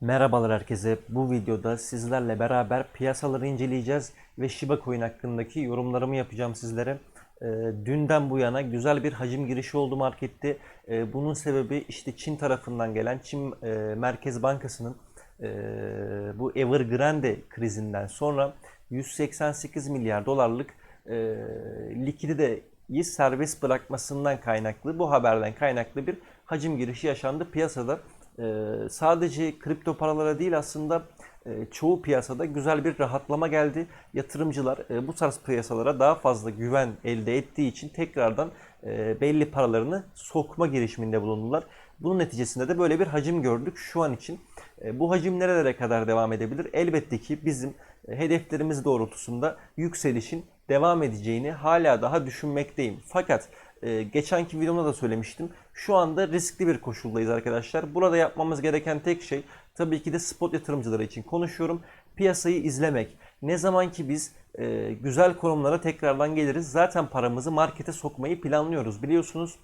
Merhabalar herkese. Bu videoda sizlerle beraber piyasaları inceleyeceğiz ve Shiba Coin hakkındaki yorumlarımı yapacağım sizlere. Ee, dünden bu yana güzel bir hacim girişi oldu markette. Ee, bunun sebebi işte Çin tarafından gelen Çin e, Merkez Bankası'nın e, bu Evergrande krizinden sonra 188 milyar dolarlık e, likiditeyi serbest bırakmasından kaynaklı, bu haberden kaynaklı bir hacim girişi yaşandı piyasada. Ee, sadece kripto paralara değil aslında e, çoğu piyasada güzel bir rahatlama geldi. Yatırımcılar e, bu tarz piyasalara daha fazla güven elde ettiği için tekrardan e, belli paralarını sokma girişiminde bulundular. Bunun neticesinde de böyle bir hacim gördük şu an için. Bu hacim nerelere kadar devam edebilir? Elbette ki bizim hedeflerimiz doğrultusunda yükselişin devam edeceğini hala daha düşünmekteyim. Fakat e, geçenki videomda da söylemiştim. Şu anda riskli bir koşuldayız arkadaşlar. Burada yapmamız gereken tek şey tabii ki de spot yatırımcıları için konuşuyorum. Piyasayı izlemek. Ne zaman ki biz e, güzel konumlara tekrardan geliriz zaten paramızı markete sokmayı planlıyoruz biliyorsunuz.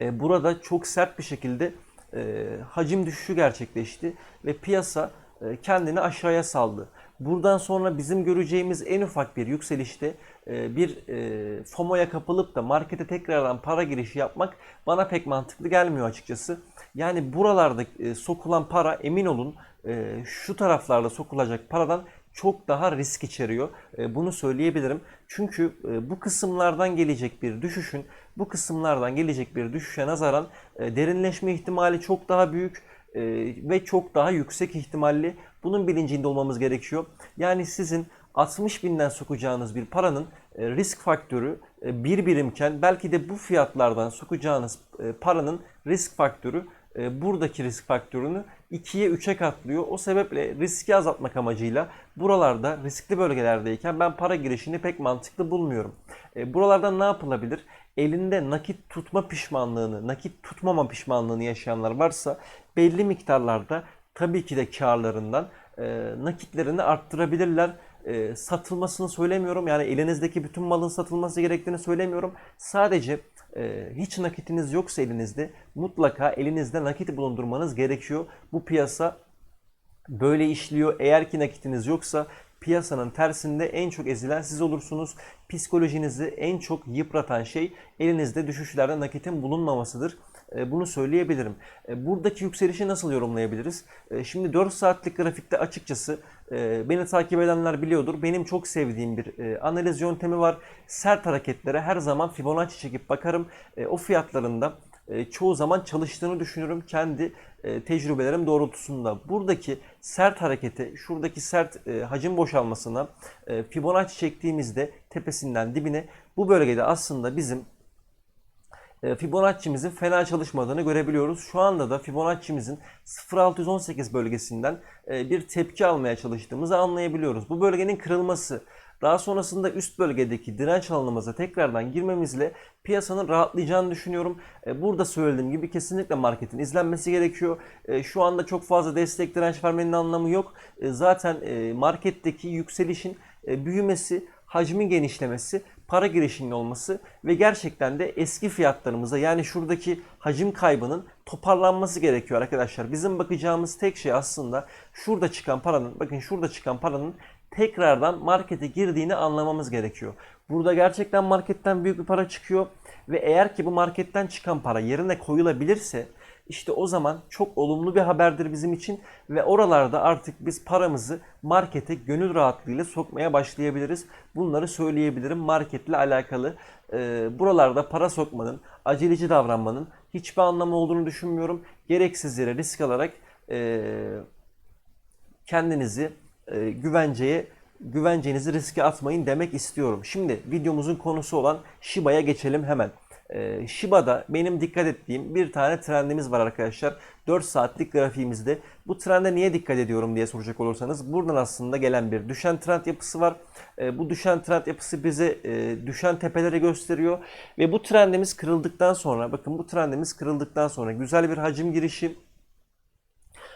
E, burada çok sert bir şekilde e, hacim düşüşü gerçekleşti ve piyasa e, kendini aşağıya saldı. Buradan sonra bizim göreceğimiz en ufak bir yükselişte e, bir e, FOMO'ya kapılıp da markete tekrardan para girişi yapmak bana pek mantıklı gelmiyor açıkçası. Yani buralarda e, sokulan para emin olun şu taraflarda sokulacak paradan çok daha risk içeriyor. Bunu söyleyebilirim. Çünkü bu kısımlardan gelecek bir düşüşün, bu kısımlardan gelecek bir düşüşe nazaran derinleşme ihtimali çok daha büyük e, ve çok daha yüksek ihtimalli. Bunun bilincinde olmamız gerekiyor. Yani sizin 60 binden sokacağınız bir paranın e, risk faktörü e, bir birimken belki de bu fiyatlardan sokacağınız e, paranın risk faktörü e, buradaki risk faktörünü 2'ye 3'e katlıyor. O sebeple riski azaltmak amacıyla buralarda riskli bölgelerdeyken ben para girişini pek mantıklı bulmuyorum. E, Buralardan ne yapılabilir? Elinde nakit tutma pişmanlığını, nakit tutmama pişmanlığını yaşayanlar varsa belli miktarlarda tabii ki de karlarından e, nakitlerini arttırabilirler. E, satılmasını söylemiyorum. Yani elinizdeki bütün malın satılması gerektiğini söylemiyorum. Sadece e, hiç nakitiniz yoksa elinizde mutlaka elinizde nakit bulundurmanız gerekiyor. Bu piyasa böyle işliyor. Eğer ki nakitiniz yoksa piyasanın tersinde en çok ezilen siz olursunuz. Psikolojinizi en çok yıpratan şey elinizde düşüşlerde nakitin bulunmamasıdır. E, Bunu söyleyebilirim. E, Buradaki yükselişi nasıl yorumlayabiliriz? E, Şimdi 4 saatlik grafikte açıkçası beni takip edenler biliyordur. Benim çok sevdiğim bir analiz yöntemi var. Sert hareketlere her zaman Fibonacci çekip bakarım. O fiyatlarında çoğu zaman çalıştığını düşünürüm kendi tecrübelerim doğrultusunda. Buradaki sert harekete, şuradaki sert hacim boşalmasına Fibonacci çektiğimizde tepesinden dibine bu bölgede aslında bizim Fibonacci'mizin fena çalışmadığını görebiliyoruz. Şu anda da Fibonacci'mizin 0.618 bölgesinden e, bir tepki almaya çalıştığımızı anlayabiliyoruz. Bu bölgenin kırılması daha sonrasında üst bölgedeki direnç alanımıza tekrardan girmemizle piyasanın rahatlayacağını düşünüyorum. E, Burada söylediğim gibi kesinlikle marketin izlenmesi gerekiyor. E, Şu anda çok fazla destek direnç vermenin anlamı yok. Zaten marketteki yükselişin büyümesi, hacmin genişlemesi, para girişinin olması ve gerçekten de eski fiyatlarımıza yani şuradaki hacim kaybının toparlanması gerekiyor arkadaşlar. Bizim bakacağımız tek şey aslında şurada çıkan paranın, bakın şurada çıkan paranın tekrardan markete girdiğini anlamamız gerekiyor. Burada gerçekten marketten büyük bir para çıkıyor ve eğer ki bu marketten çıkan para yerine koyulabilirse işte o zaman çok olumlu bir haberdir bizim için ve oralarda artık biz paramızı markete gönül rahatlığıyla sokmaya başlayabiliriz. Bunları söyleyebilirim marketle alakalı. Ee, buralarda para sokmanın, aceleci davranmanın hiçbir anlamı olduğunu düşünmüyorum. Gereksiz yere risk alarak ee, kendinizi e, güvenceye güvencenizi riske atmayın demek istiyorum. Şimdi videomuzun konusu olan Shiba'ya geçelim hemen. E, Shiba'da benim dikkat ettiğim bir tane trendimiz var arkadaşlar. 4 saatlik grafiğimizde. Bu trende niye dikkat ediyorum diye soracak olursanız buradan aslında gelen bir düşen trend yapısı var. E, bu düşen trend yapısı bize e, düşen tepeleri gösteriyor ve bu trendimiz kırıldıktan sonra bakın bu trendimiz kırıldıktan sonra güzel bir hacim girişi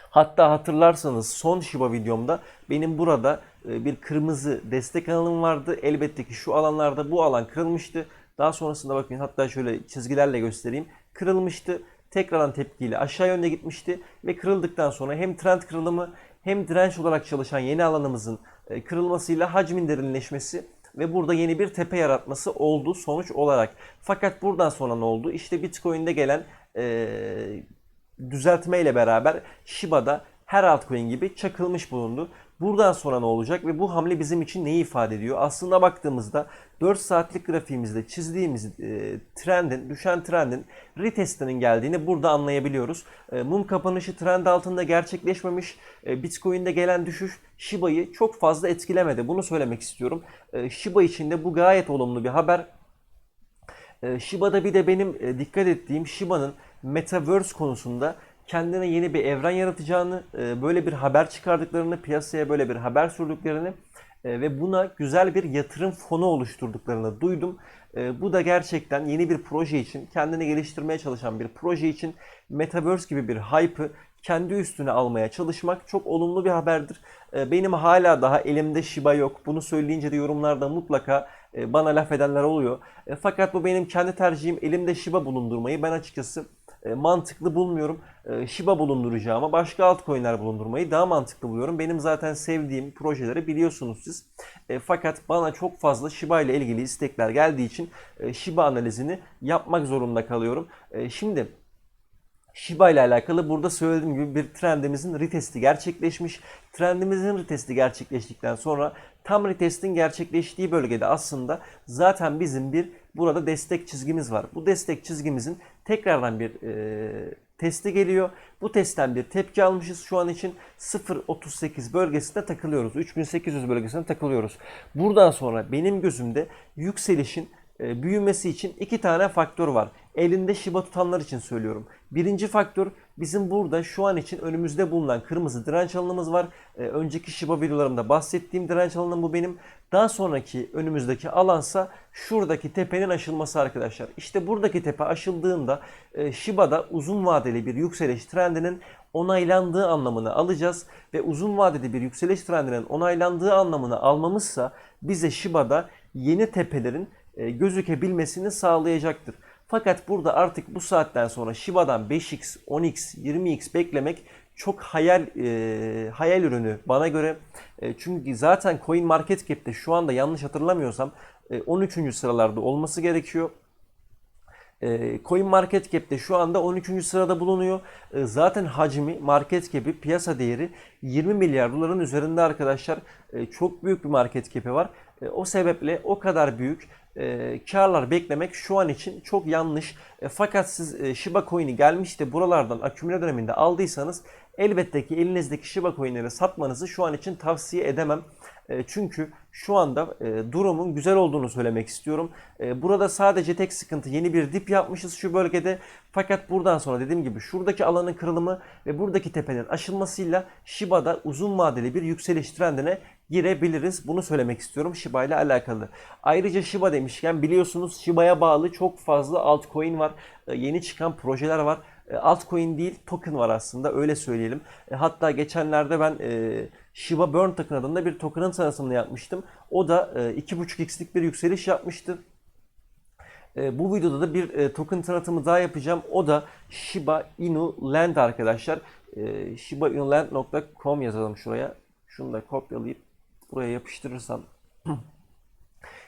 Hatta hatırlarsanız son Shiba videomda benim burada e, bir kırmızı destek alanım vardı. Elbette ki şu alanlarda bu alan kırılmıştı. Daha sonrasında bakın hatta şöyle çizgilerle göstereyim. Kırılmıştı. tekrardan tepkiyle aşağı yönde gitmişti ve kırıldıktan sonra hem trend kırılımı hem direnç olarak çalışan yeni alanımızın e, kırılmasıyla hacmin derinleşmesi ve burada yeni bir tepe yaratması oldu sonuç olarak. Fakat buradan sonra ne oldu? İşte Bitcoin'de gelen e, düzeltme ile beraber Shiba'da her altcoin gibi çakılmış bulundu. Buradan sonra ne olacak ve bu hamle bizim için neyi ifade ediyor? Aslında baktığımızda 4 saatlik grafiğimizde çizdiğimiz e, trendin, düşen trendin retestinin geldiğini burada anlayabiliyoruz. E, mum kapanışı trend altında gerçekleşmemiş. E, Bitcoin'de gelen düşüş Shiba'yı çok fazla etkilemedi. Bunu söylemek istiyorum. E, Shiba için de bu gayet olumlu bir haber. E, Shiba'da bir de benim e, dikkat ettiğim Shiba'nın Metaverse konusunda kendine yeni bir evren yaratacağını, e, böyle bir haber çıkardıklarını, piyasaya böyle bir haber sürdüklerini e, ve buna güzel bir yatırım fonu oluşturduklarını duydum. E, Bu da gerçekten yeni bir proje için, kendini geliştirmeye çalışan bir proje için Metaverse gibi bir hype'ı kendi üstüne almaya çalışmak çok olumlu bir haberdir. Benim hala daha elimde Shiba yok. Bunu söyleyince de yorumlarda mutlaka bana laf edenler oluyor. Fakat bu benim kendi tercihim. Elimde Shiba bulundurmayı ben açıkçası mantıklı bulmuyorum. E, Shiba bulunduracağıma başka altcoin'ler bulundurmayı daha mantıklı buluyorum. Benim zaten sevdiğim projeleri biliyorsunuz siz. E, fakat bana çok fazla Shiba ile ilgili istekler geldiği için e, Shiba analizini yapmak zorunda kalıyorum. E, şimdi Shiba ile alakalı burada söylediğim gibi bir trendimizin retesti gerçekleşmiş. Trendimizin retesti gerçekleştikten sonra tam retestin gerçekleştiği bölgede aslında zaten bizim bir burada destek çizgimiz var. Bu destek çizgimizin tekrardan bir e, testi geliyor. Bu testten bir tepki almışız. Şu an için 0.38 bölgesinde takılıyoruz. 3800 bölgesinde takılıyoruz. Buradan sonra benim gözümde yükselişin büyümesi için iki tane faktör var. Elinde Shiba tutanlar için söylüyorum. Birinci faktör bizim burada şu an için önümüzde bulunan kırmızı direnç alanımız var. E, önceki Shiba videolarımda bahsettiğim direnç alanım bu benim. Daha sonraki önümüzdeki alansa şuradaki tepenin aşılması arkadaşlar. İşte buradaki tepe aşıldığında e, Shiba'da uzun vadeli bir yükseliş trendinin onaylandığı anlamını alacağız ve uzun vadeli bir yükseliş trendinin onaylandığı anlamını almamızsa bize Shiba'da yeni tepelerin e, gözükebilmesini sağlayacaktır. Fakat burada artık bu saatten sonra Shiba'dan 5x, 10x, 20x beklemek çok hayal e, hayal ürünü bana göre. E, çünkü zaten Coin Market Cap'te şu anda yanlış hatırlamıyorsam e, 13. sıralarda olması gerekiyor. E, Coin Market Cap'te şu anda 13. sırada bulunuyor. E, zaten hacmi, market cap'i, piyasa değeri 20 milyar doların üzerinde arkadaşlar. E, çok büyük bir market cap'i var. E, o sebeple o kadar büyük e, karlar beklemek şu an için çok yanlış. E, fakat siz e, Shiba Coin'i gelmiş de buralardan akümüle döneminde aldıysanız elbette ki elinizdeki Shiba Coin'leri satmanızı şu an için tavsiye edemem. E, çünkü şu anda e, durumun güzel olduğunu söylemek istiyorum. E, burada sadece tek sıkıntı yeni bir dip yapmışız şu bölgede. Fakat buradan sonra dediğim gibi şuradaki alanın kırılımı ve buradaki tepenin aşılmasıyla Shiba'da uzun vadeli bir yükseliş trendine girebiliriz. Bunu söylemek istiyorum Shiba ile alakalı. Ayrıca Shiba demişken biliyorsunuz Shiba'ya bağlı çok fazla altcoin var. Yeni çıkan projeler var. Altcoin değil token var aslında öyle söyleyelim. Hatta geçenlerde ben Shiba Burn token adında bir token'ın tanıtımını yapmıştım. O da e, 2.5x'lik bir yükseliş yapmıştı. E, bu videoda da bir e, token tanıtımı daha yapacağım. O da Shiba Inu Land arkadaşlar. E, ShibaInuLand.com yazalım şuraya. Şunu da kopyalayıp buraya yapıştırırsam.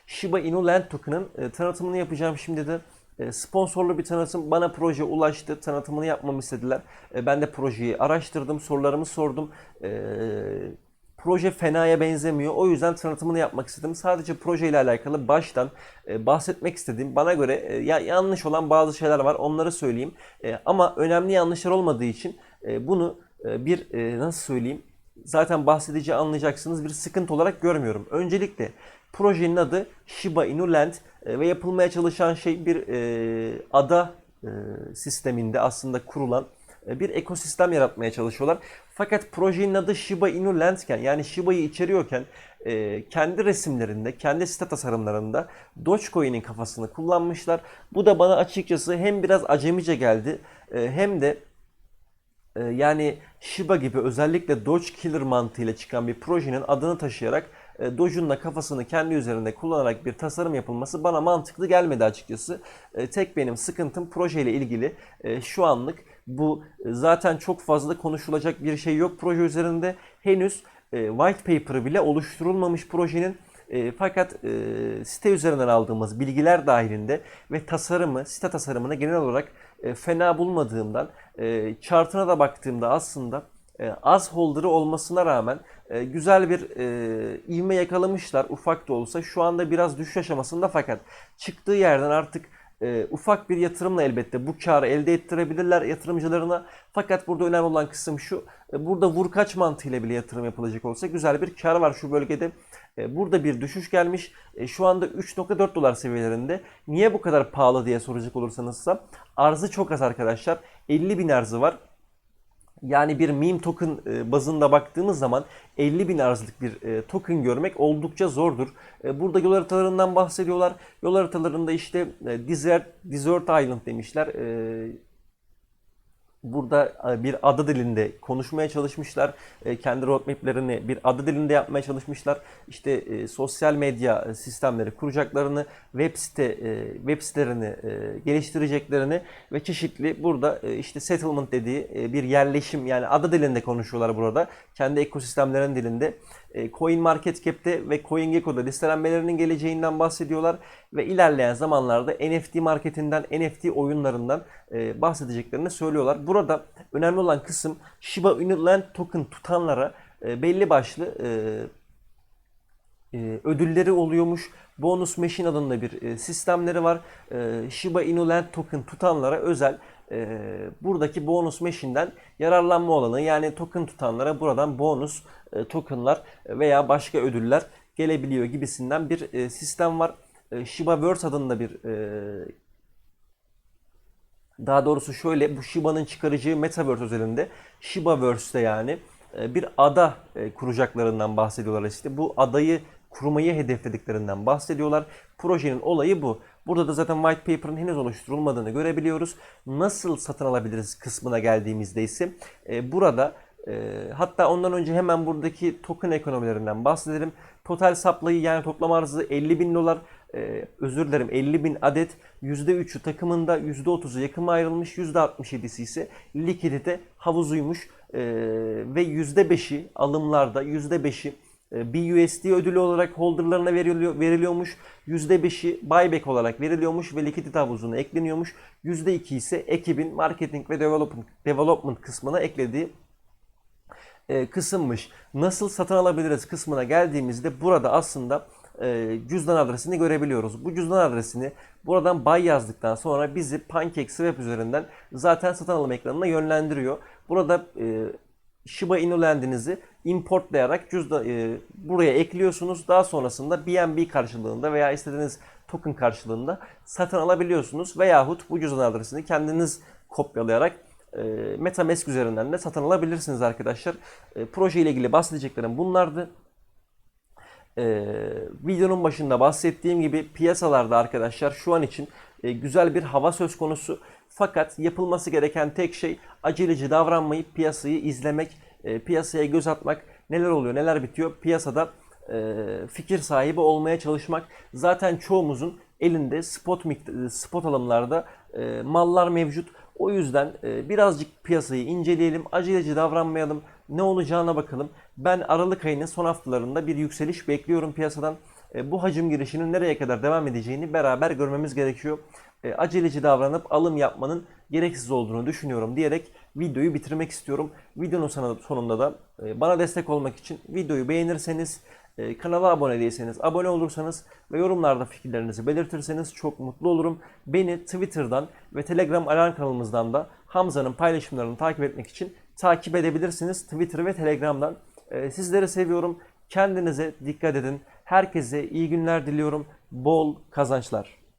Shiba Inu Land token'ın e, tanıtımını yapacağım şimdi de. E, sponsorlu bir tanıtım. Bana proje ulaştı. Tanıtımını yapmamı istediler. E, ben de projeyi araştırdım. Sorularımı sordum. E, proje fenaya benzemiyor. O yüzden tanıtımını yapmak istedim. Sadece projeyle alakalı baştan e, bahsetmek istediğim bana göre e, ya yanlış olan bazı şeyler var. Onları söyleyeyim. E, ama önemli yanlışlar olmadığı için bunu bir nasıl söyleyeyim? Zaten bahsedeceği anlayacaksınız bir sıkıntı olarak görmüyorum. Öncelikle projenin adı Shiba Inu Land e, ve yapılmaya çalışan şey bir e, ada e, sisteminde aslında kurulan e, bir ekosistem yaratmaya çalışıyorlar. Fakat projenin adı Shiba Inu Land'ken yani Shiba'yı içeriyorken e, kendi resimlerinde, kendi site tasarımlarında Dogecoin'in kafasını kullanmışlar. Bu da bana açıkçası hem biraz acemice geldi e, hem de e, yani Shiba gibi özellikle Doge Killer mantığıyla çıkan bir projenin adını taşıyarak e, Doge'un da kafasını kendi üzerinde kullanarak bir tasarım yapılması bana mantıklı gelmedi açıkçası. E, tek benim sıkıntım projeyle ilgili e, şu anlık bu zaten çok fazla konuşulacak bir şey yok proje üzerinde. Henüz white paper'ı bile oluşturulmamış projenin. Fakat site üzerinden aldığımız bilgiler dahilinde ve tasarımı, site tasarımını genel olarak fena bulmadığımdan, chartına da baktığımda aslında az holder'ı olmasına rağmen e, güzel bir e, ivme yakalamışlar ufak da olsa. Şu anda biraz düşüş aşamasında fakat çıktığı yerden artık e, ufak bir yatırımla elbette bu karı elde ettirebilirler yatırımcılarına. Fakat burada önemli olan kısım şu. e, burada vur kaç mantığıyla bile yatırım yapılacak olsa güzel bir kar var şu bölgede. E, burada bir düşüş gelmiş. E, şu anda 3.4 dolar seviyelerinde. Niye bu kadar pahalı diye soracak olursanızsa arzı çok az arkadaşlar. 50 bin arzı var. Yani bir meme token e, bazında baktığımız zaman 50 bin arzlık bir e, token görmek oldukça zordur. E, Burada yol haritalarından bahsediyorlar. Yol haritalarında işte Desert, Desert Island demişler. Burada e, bir ada dilinde konuşmaya çalışmışlar. E, Kendi roadmap'lerini bir ada dilinde yapmaya çalışmışlar. İşte e, sosyal medya sistemleri kuracaklarını, web site web sitelerini geliştireceklerini ve çeşitli burada işte settlement dediği bir yerleşim yani ada dilinde konuşuyorlar burada. Kendi ekosistemlerin dilinde. Coin Market Cap'te ve CoinGecko'da listelenmelerinin geleceğinden bahsediyorlar ve ilerleyen zamanlarda NFT marketinden, NFT oyunlarından e, bahsedeceklerini söylüyorlar. Burada önemli olan kısım Shiba Inu Land Token tutanlara e, belli başlı e, ödülleri oluyormuş. Bonus Machine adında bir sistemleri var. Shiba Inu Land Token tutanlara özel buradaki bonus machine'den yararlanma olanı yani token tutanlara buradan bonus tokenlar veya başka ödüller gelebiliyor gibisinden bir sistem var. E, Shibaverse adında bir daha doğrusu şöyle bu Shiba'nın çıkaracağı Metaverse özelinde Shibaverse'te yani e, bir ada e, kuracaklarından bahsediyorlar işte. Bu adayı kurmayı hedeflediklerinden bahsediyorlar. Projenin olayı bu. Burada da zaten white paper'ın henüz oluşturulmadığını görebiliyoruz. Nasıl satın alabiliriz kısmına geldiğimizde ise e, burada hatta ondan önce hemen buradaki token ekonomilerinden bahsedelim. Total supply'ı yani toplam arzı 50 bin dolar. Ee, özür dilerim 50 bin adet %3'ü takımında %30'u yakıma ayrılmış %67'si ise likidite havuzuymuş Ee, ve %5'i alımlarda %5'i e, BUSD ödülü olarak holderlarına veriliyor, veriliyormuş. %5'i buyback olarak veriliyormuş ve likidite havuzuna ekleniyormuş. %2 ise ekibin marketing ve development, development kısmına eklediği e, kısımmış. Nasıl satın alabiliriz kısmına geldiğimizde burada aslında e, cüzdan adresini görebiliyoruz. Bu cüzdan adresini buradan buy yazdıktan sonra bizi PancakeSwap üzerinden zaten satın alım ekranına yönlendiriyor. Burada e, Shiba Inu Land'inizi importlayarak cüzdan, e, buraya ekliyorsunuz. Daha sonrasında BNB karşılığında veya istediğiniz token karşılığında satın alabiliyorsunuz. Veyahut bu cüzdan adresini kendiniz kopyalayarak MetaMask üzerinden de satın alabilirsiniz arkadaşlar. Proje ile ilgili bahsedeceklerim bunlardı. Ee, videonun başında bahsettiğim gibi piyasalarda arkadaşlar şu an için e, güzel bir hava söz konusu. Fakat yapılması gereken tek şey aceleci davranmayıp piyasayı izlemek, e, piyasaya göz atmak, neler oluyor, neler bitiyor piyasada e, fikir sahibi olmaya çalışmak. Zaten çoğumuzun elinde spot mikt- spot alımlarda e, mallar mevcut. O yüzden e, birazcık piyasayı inceleyelim, aceleci davranmayalım, ne olacağına bakalım. Ben Aralık ayının son haftalarında bir yükseliş bekliyorum piyasadan. E, bu hacim girişinin nereye kadar devam edeceğini beraber görmemiz gerekiyor. E, aceleci davranıp alım yapmanın gereksiz olduğunu düşünüyorum diyerek videoyu bitirmek istiyorum. Videonun sonunda- da e, bana destek olmak için videoyu beğenirseniz, kanala abone değilseniz abone olursanız ve yorumlarda fikirlerinizi belirtirseniz çok mutlu olurum. Beni Twitter'dan ve Telegram alarm kanalımızdan da Hamza'nın paylaşımlarını takip etmek için takip edebilirsiniz. Twitter ve Telegram'dan. E, Sizleri seviyorum. Kendinize dikkat edin. Herkese iyi günler diliyorum. Bol kazançlar.